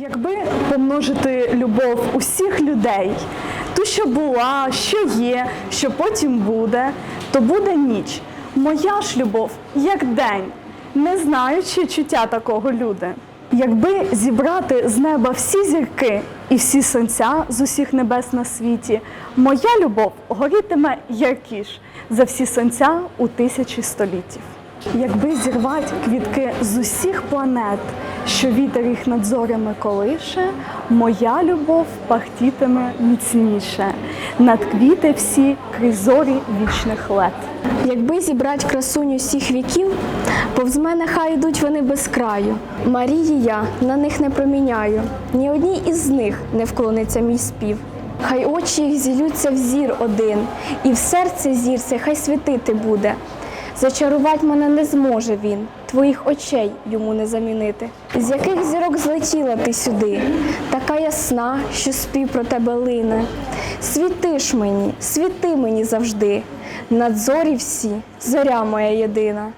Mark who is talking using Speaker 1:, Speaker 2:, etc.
Speaker 1: Якби помножити любов усіх людей, ту, що була, що є, що потім буде, то буде ніч. Моя ж любов, як день, не знаючи чуття такого люди. Якби зібрати з неба всі зірки і всі сонця з усіх небес на світі, моя любов горітиме яркіш за всі сонця у тисячі століттів. Якби зірвати квітки з усіх планет, що вітер їх над зорями колише, моя любов пахтітиме міцніше над квіти всі крізь вічних лет.
Speaker 2: Якби зібрать красуню всіх віків, повз мене хай йдуть вони без краю. Марії я на них не проміняю, ні одній із них не вклониться мій спів. Хай очі їх зілються в зір один, і в серце зірце хай світити буде. Зачарувати мене не зможе він, твоїх очей йому не замінити. З яких зірок злетіла ти сюди, така ясна, що спів про тебе лине. Світи ж мені, світи мені завжди, над зорі всі, зоря моя єдина.